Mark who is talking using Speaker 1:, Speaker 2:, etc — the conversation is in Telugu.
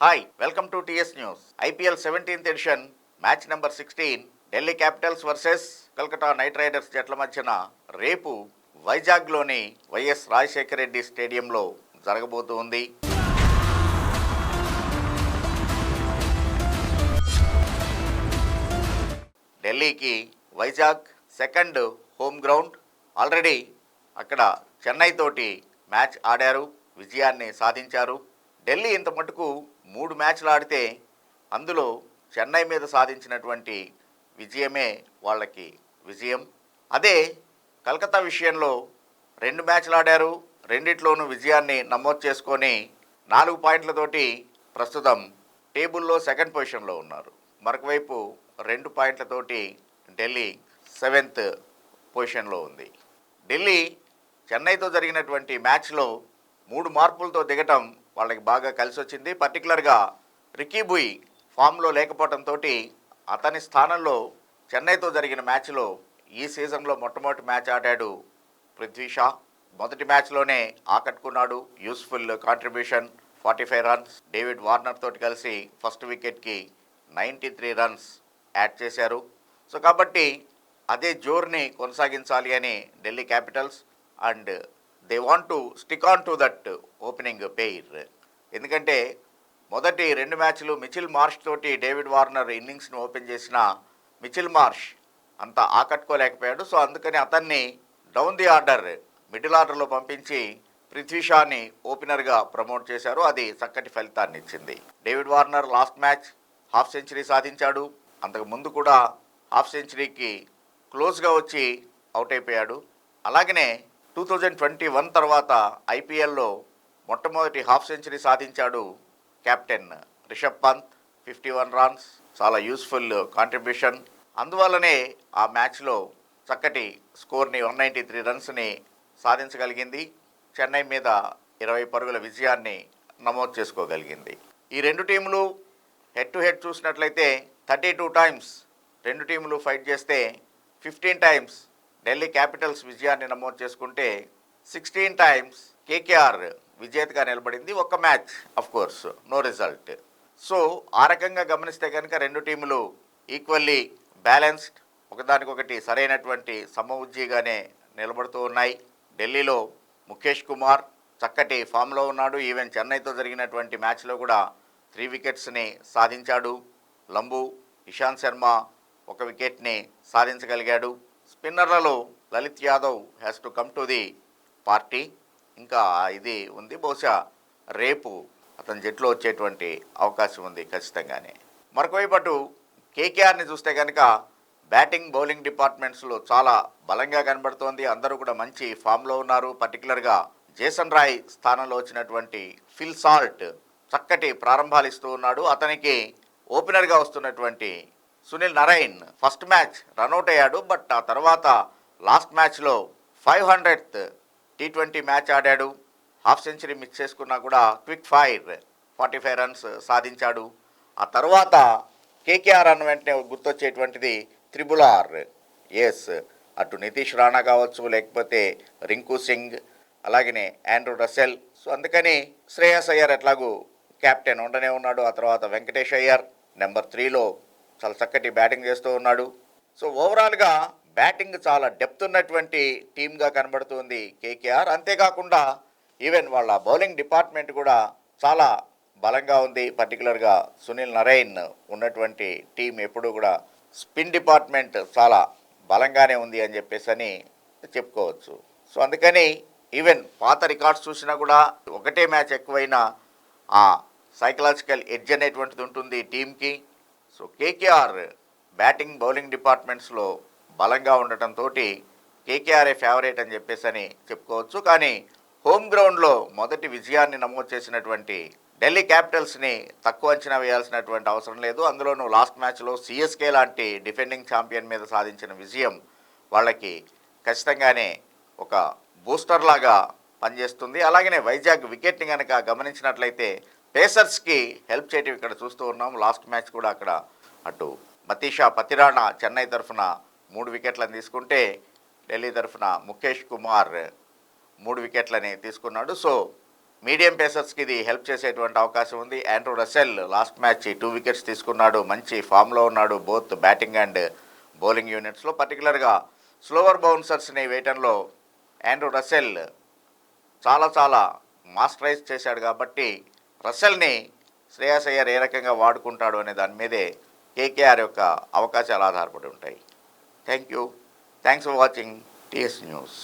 Speaker 1: Hi welcome to T S news IPL seventeenth edition match number sixteen Delhi Capitals versus Kolkata Knight Riders జట్ల మధ్యన రేపు వైజాగ్లోని వైఎస్ రాజశేఖర రెడ్డి స్టేడియంలో జరగబోతూ ఉంది. ఢిల్లీకి Vizag second home ground. Already అక్కడ చెన్నై తోటి మ్యాచ్ ఆడారు విజయాన్ని సాధించారు. ఢిల్లీ ఇంత మటుకు మూడు మ్యాచ్లు ఆడితే అందులో చెన్నై మీద సాధించినటువంటి విజయమే వాళ్ళకి విజయం. అదే కలకత్తా విషయంలో రెండు మ్యాచ్లు ఆడారు. రెండిట్లోనూ విజయాన్ని నమోదు చేసుకొని నాలుగు పాయింట్లతోటి ప్రస్తుతం టేబుల్లో సెకండ్ పొజిషన్లో ఉన్నారు. మరొకవైపు రెండు పాయింట్లతోటి ఢిల్లీ సెవెంత్ పొజిషన్లో ఉంది. ఢిల్లీ చెన్నైతో జరిగినటువంటి మ్యాచ్లో మూడు మార్పులతో దిగటం వాళ్ళకి బాగా కలిసి వచ్చింది. పర్టికులర్గా రికీబుయ్ ఫామ్లో లేకపోవడంతో అతని స్థానంలో చెన్నైతో జరిగిన మ్యాచ్లో ఈ సీజన్లో మొట్టమొదటి మ్యాచ్ ఆడాడు పృథ్వీ షా. మొదటి మ్యాచ్లోనే ఆకట్టుకున్నాడు. Useful contribution forty five runs. David Warner తోటి కలిసి ఫస్ట్ వికెట్కి నైంటీ త్రీ రన్స్ యాడ్ చేశారు. సో కాబట్టి అదే జోర్ని కొనసాగించాలి అని Delhi Capitals and they want to stick on to that opening pair ఎందుకంటే మొదటి రెండు మ్యాచ్లు మిచిల్ మార్ష్ తోటి డేవిడ్ వార్నర్ ఇన్నింగ్స్ను ఓపెన్ చేసిన మిచిల్ మార్ష్ అంత ఆకట్టుకోలేకపోయాడు. సో అందుకని అతన్ని డౌన్ ది ఆర్డర్ మిడిల్ ఆర్డర్లో పంపించి పృథ్వీ షాని ఓపెనర్గా ప్రమోట్ చేశారు. అది చక్కటి ఫలితాన్ని ఇచ్చింది. David Warner last match half century సాధించాడు. అంతకు ముందు కూడా హాఫ్ సెంచరీకి క్లోజ్గా వచ్చి అవుట్ అయిపోయాడు. అలాగనే టూ థౌజండ్ ట్వంటీ వన్ తర్వాత ఐపీఎల్లో మొట్టమొదటి హాఫ్ సెంచరీ సాధించాడు captain Rishabh Pant. Fifty one runs చాలా యూస్ఫుల్ కాంట్రిబ్యూషన్ అందువల్లనే ఆ మ్యాచ్లో చక్కటి స్కోర్ని వన్ నైంటీ త్రీ రన్స్ని సాధించగలిగింది. చెన్నై మీద ఇరవై పరుగుల విజయాన్ని నమోదు చేసుకోగలిగింది. ఈ రెండు టీములు హెడ్ టు హెడ్ చూసినట్లయితే థర్టీ టూ టైమ్స్ రెండు టీములు ఫైట్ చేస్తే ఫిఫ్టీన్ టైమ్స్ ఢిల్లీ క్యాపిటల్స్ విజయాన్ని నమోదు చేసుకుంటే సిక్స్టీన్ టైమ్స్ కేకేఆర్ విజేతగా నిలబడింది. ఒక్క match of course no result so ఆ రకంగా గమనిస్తే కనుక రెండు టీములు ఈక్వల్లీ బ్యాలెన్స్డ్ ఒకదానికొకటి సరైనటువంటి సమఉజ్జీగానే నిలబడుతూ ఉన్నాయి. ఢిల్లీలో ముఖేష్ కుమార్ చక్కటి ఫామ్లో ఉన్నాడు. ఈవెన్ చెన్నైతో జరిగినటువంటి మ్యాచ్లో కూడా త్రీ వికెట్స్ని సాధించాడు. లంబు ఇషాంత్ శర్మ ఒక వికెట్ని సాధించగలిగాడు. స్పిన్నర్లలో Lalit Yadav has to come to the party ఇంకా ఇది ఉంది. బహుశా రేపు అతని జట్లో వచ్చేటువంటి అవకాశం ఉంది ఖచ్చితంగానే. మరొకవైపు అటు కేకేఆర్ని చూస్తే కనుక బ్యాటింగ్ బౌలింగ్ డిపార్ట్మెంట్స్లో చాలా బలంగా కనబడుతోంది. అందరూ కూడా మంచి ఫామ్లో ఉన్నారు. పర్టికులర్గా జేసన్ రాయ్ స్థానంలో వచ్చినటువంటి ఫిల్ సాల్ట్ చక్కటి ప్రారంభాలు ఇస్తూ ఉన్నాడు. అతనికి ఓపెనర్గా వస్తున్నటువంటి Sunil Narine first match run out అయ్యాడు బట్ ఆ తర్వాత లాస్ట్ మ్యాచ్లో five hundred T twenty match ఆడాడు. హాఫ్ సెంచరీ మిస్ చేసుకున్నా కూడా quick fire forty five runs సాధించాడు. ఆ తర్వాత కేకేఆర్ అన్న వెంటనే గుర్తొచ్చేటువంటిది త్రిబుల్ ఆర్. ఎస్ అటు నితీష్ రాణా కావచ్చు లేకపోతే రింకు సింగ్ అలాగనే ఆండ్రూ రసెల్ సో అందుకని శ్రేయస్ అయ్యర్ ఎట్లాగూ కెప్టెన్ ఉండనే ఉన్నాడు. ఆ తర్వాత వెంకటేష్ అయ్యర్ నెంబర్ త్రీలో చాలా చక్కటి బ్యాటింగ్ చేస్తూ ఉన్నాడు. సో ఓవరాల్గా బ్యాటింగ్ చాలా డెప్త్ ఉన్నటువంటి టీమ్గా కనబడుతుంది కేకేఆర్. అంతేకాకుండా ఈవెన్ వాళ్ళ బౌలింగ్ డిపార్ట్మెంట్ కూడా చాలా బలంగా ఉంది. పర్టికులర్గా సునీల్ నరైన్ ఉన్నటువంటి టీం ఎప్పుడూ కూడా స్పిన్ డిపార్ట్మెంట్ చాలా బలంగానే ఉంది అని చెప్పేసి అని చెప్పుకోవచ్చు. సో అందుకని ఈవెన్ పాత రికార్డ్స్ చూసినా కూడా ఒకటే మ్యాచ్ ఎక్కువైనా ఆ సైకలాజికల్ ఎడ్జ్ అనేటువంటిది ఉంటుంది టీంకి సో కేకేఆర్ బ్యాటింగ్ బౌలింగ్ డిపార్ట్మెంట్స్లో బలంగా ఉండటంతో కేకేఆర్ఏ ఫేవరేట్ అని చెప్పేసి అని చెప్పుకోవచ్చు. కానీ హోమ్ గ్రౌండ్లో మొదటి విజయాన్ని నమోదు చేసినటువంటి ఢిల్లీ క్యాపిటల్స్ని తక్కువ అంచనా వేయాల్సినటువంటి అవసరం లేదు. అందులోనూ లాస్ట్ మ్యాచ్లో సిఎస్కే లాంటి డిఫెండింగ్ ఛాంపియన్ మీద సాధించిన విజయం వాళ్ళకి ఖచ్చితంగానే ఒక బూస్టర్ లాగా పనిచేస్తుంది. అలాగనే వైజాగ్ వికెట్ని కనుక గమనించినట్లయితే పేసర్స్కి హెల్ప్ చేయటం ఇక్కడ చూస్తూ ఉన్నాం. లాస్ట్ మ్యాచ్ కూడా అక్కడ అటు మతీషా పతిరాణ చెన్నై తరఫున మూడు వికెట్లను తీసుకుంటే ఢిల్లీ తరఫున ముఖేష్ కుమార్ మూడు వికెట్లని తీసుకున్నాడు. సో మీడియం పేసర్స్కి ఇది హెల్ప్ చేసేటువంటి అవకాశం ఉంది. Andrew Russell last match two wickets తీసుకున్నాడు. మంచి ఫామ్లో ఉన్నాడు బోత్ బ్యాటింగ్ అండ్ బౌలింగ్ యూనిట్స్లో. పర్టికులర్గా స్లోవర్ బౌన్సర్స్ని వేయటంలో ఆండ్రూ రసెల్ చాలా చాలా మాస్టరైజ్ చేశాడు కాబట్టి రసల్ని శ్రేయస్ అయ్యర్ ఏ రకంగా వాడుకుంటాడు అనే దాని మీదే కేకేఆర్ యొక్క అవకాశాలు ఆధారపడి ఉంటాయి. Thank you thanks for watching T S news